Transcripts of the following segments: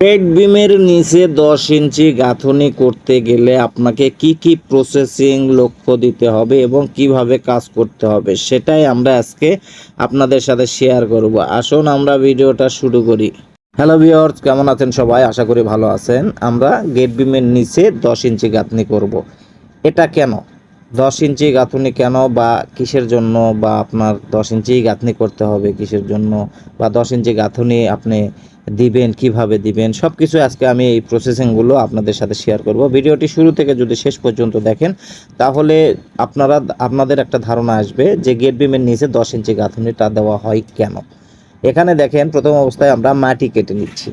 পেট বিমের নিচে দশ ইঞ্চি গাঁথনি করতে গেলে আপনাকে কি কি প্রসেসিং লক্ষ্য দিতে হবে এবং কীভাবে কাজ করতে হবে সেটাই আমরা আজকে আপনাদের সাথে শেয়ার করব। আসুন আমরা ভিডিওটা শুরু করি। হ্যালো ভিওর্স কেমন আছেন সবাই? আশা করি ভালো আছেন। আমরা গেট বিমের নিচে দশ ইঞ্চি গাঁথনি করব। এটা কেন? দশ ইঞ্চি গাঁথনি কেন বা কিসের জন্য বা আপনার দশ ইঞ্চি গাঁথনি করতে হবে কিসের জন্য বা দশ ইঞ্চি গাঁথনি আপনি দিবেন, কীভাবে দিবেন সব কিছু আজকে আমি এই প্রসেসিংগুলো আপনাদের সাথে শেয়ার করব। ভিডিওটি শুরু থেকে যদি শেষ পর্যন্ত দেখেন, তাহলে আপনারা, আপনাদের একটা ধারণা আসবে যে গেট বিমের নিচে দশ ইঞ্চি গাঁথনিটা দেওয়া হয় কেন? এখানে দেখেন, প্রথম অবস্থায় আমরা মাটি কেটে নিচ্ছি।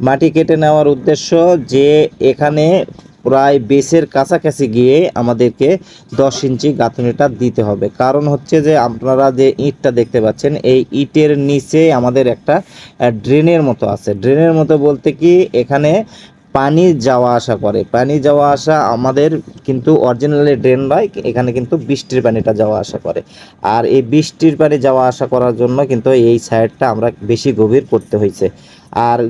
মাটি কেটে নেওয়ার উদ্দেশ্য যে এখানে প্রায় বেসের কাছাকাছি গিয়ে আমাদেরকে দশ ইঞ্চি গাঁথনিটা দিতে হবে। কারণ হচ্ছে যে আপনারা যে ইটটা দেখতে পাচ্ছেন, এই ইটের নিচে আমাদের একটা ড্রেনের মতো আছে। ড্রেনের মতো বলতে কি, এখানে পানি যাওয়া আসা করে। পানি যাওয়া আসা আমাদের কিন্তু অরিজিনালি ড্রেন নয়, এখানে কিন্তু বৃষ্টির পানিটা যাওয়া আসা করে। আর এই বৃষ্টির পানি যাওয়া আসা করার জন্য কিন্তু এই সাইডটা আমরা বেশি গভীর করতে হয়েছে। আর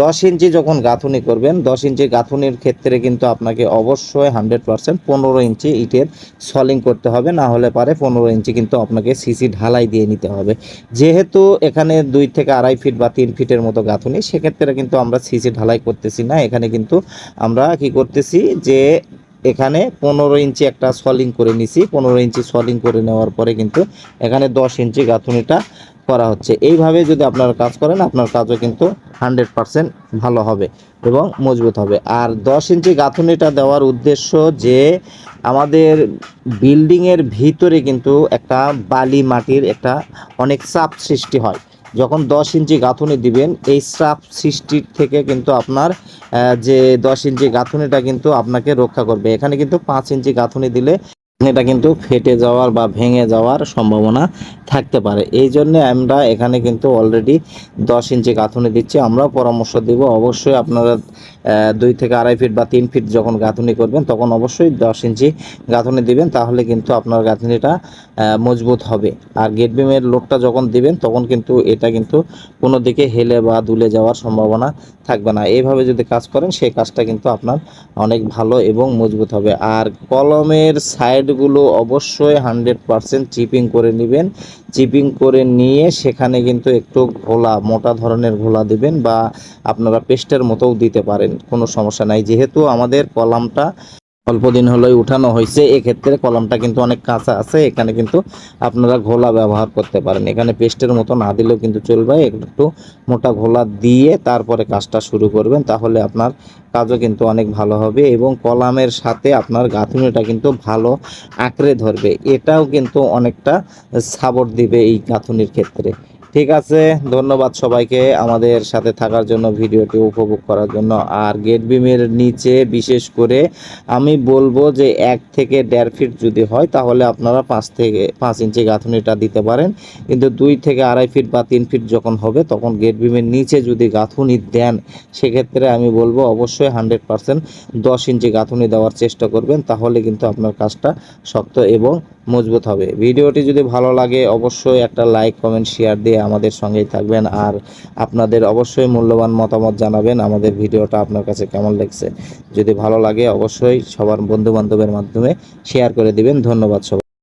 দশ ইঞ্চি যখন গাঁথুনি করবেন, দশ ইঞ্চি গাঁথুনির ক্ষেত্রে কিন্তু আপনাকে অবশ্যই হান্ড্রেড পার্সেন্ট পনেরো ইঞ্চি ইটের সলিং করতে হবে, না হলে পারে পনেরো ইঞ্চি কিন্তু আপনাকে সিসি ঢালাই দিয়ে নিতে হবে। যেহেতু এখানে দুই থেকে আড়াই ফিট বা তিন ফিটের মতো গাঁথুনি, সেক্ষেত্রে কিন্তু আমরা সিসি ঢালাই করতেছি না। এখানে কিন্তু আমরা কি করতেছি যে এখানে পনেরো ইঞ্চি একটা সলিং করে নিছি। পনেরো ইঞ্চি সলিং করে নেওয়ার পরে কিন্তু এখানে দশ ইঞ্চি গাঁথুনিটা করা হচ্ছে। এইভাবে যদি আপনারা কাজ করেন, আপনার কাজও কিন্তু হান্ড্রেড পারসেন্ট ভালো হবে এবং মজবুত হবে। আর দশ ইঞ্চি গাঁথুনিটা দেওয়ার উদ্দেশ্য যে, আমাদের বিল্ডিংয়ের ভিতরে কিন্তু একটা বালি মাটির একটা অনেক চাপ সৃষ্টি হয়। যখন দশ ইঞ্চি গাঁথুনি দিবেন, এই চাপ সৃষ্টির থেকে কিন্তু আপনার যে দশ ইঞ্চি গাঁথুনিটা কিন্তু আপনাকে রক্ষা করবে। এখানে কিন্তু পাঁচ ইঞ্চি গাঁথুনি দিলে এটা কিন্তু ফেটে যাওয়ার বা ভেঙে যাওয়ার সম্ভাবনা থাকতে পারে। এই জন্য আমরা এখানে কিন্তু অলরেডি দশ ইঞ্চি গাঁথুনি দিচ্ছি। আমরাও পরামর্শ দিব। অবশ্যই আপনারা দুই থেকে আড়াই ফিট বা তিন ফিট যখন গাঁথুনি করবেন, তখন অবশ্যই দশ ইঞ্চি গাঁথুনি দিবেন। তাহলে কিন্তু আপনার গাঁথুনিটা মজবুত হবে। আর গেট বিমের লোডটা যখন দিবেন, তখন কিন্তু এটা কিন্তু কোনো দিকে হেলে বা দুলে যাওয়ার সম্ভাবনা থাকবে না। এইভাবে যদি কাজ করেন, সেই কাজটা কিন্তু আপনার অনেক ভালো এবং মজবুত হবে। আর কলমের সাইডগুলো অবশ্যই হান্ড্রেড পারসেন্ট চিপিং করে নেবেন। চিপিং করে নিয়ে সেখানে কিন্তু একটু ঘোলা, মোটা ধরনের ঘোলা দিবেন বা আপনারা পেস্টের মতোও দিতে পারেন, কোনো সমস্যা নাই। যেহেতু আমাদের কলামটা অল্প দিন হলোই উঠানো হয়েছে। এক্ষেত্রে কলমটা কিন্তু অনেক কাঁচা আছে। এখানে কিন্তু আপনারা ঘোলা ব্যবহার করতে পারেন। এখানে পেস্টের মতো না দিলেও কিন্তু চলবে। একটু মোটা ঘোলা দিয়ে তারপরে কাজটা শুরু করবেন, তাহলে আপনার কাজও কিন্তু অনেক ভালো হবে এবং কলামের সাথে আপনার গাঁথুনিটা কিন্তু ভালো আঁকড়ে ধরবে। এটাও কিন্তু অনেকটা সাপোর্ট দিবে এই গাঁথুনির ক্ষেত্রে। ঠিক আছে, ধন্যবাদ সবাইকে আমাদের সাথে থাকার জন্য, ভিডিওটি উপভোগ করার জন্য। আর গেট বিমের নিচে বিশেষ করে আমি বলব যে এক থেকে দেড় ফিট যদি হয়, তাহলে আপনারা পাঁচ থেকে পাঁচ ইঞ্চি গাঁথুনিটা দিতে পারেন। কিন্তু দুই থেকে আড়াই ফিট বা তিন ফিট যখন হবে, তখন গেট বিমের নিচে যদি গাঁথুনি দেন, সেক্ষেত্রে আমি বলব অবশ্যই হান্ড্রেড পার্সেন্ট দশ ইঞ্চি গাঁথুনি দেওয়ার চেষ্টা করবেন, তাহলে কিন্তু আপনার কাজটা শক্ত এবং মজবুত হবে। ভিডিওটি যদি ভালো লাগে, অবশ্যই একটা লাইক, কমেন্ট, শেয়ার দিয়ে আমাদের সঙ্গেই থাকবেন আর আপনাদের অবশ্যই মূল্যবান মতামত জানাবেন আমাদের ভিডিওটা আপনার কাছে কেমন লাগছে। যদি ভালো লাগে অবশ্যই সবার বন্ধু বান্ধবের মাধ্যমে শেয়ার করে দিবেন। ধন্যবাদ সবাই।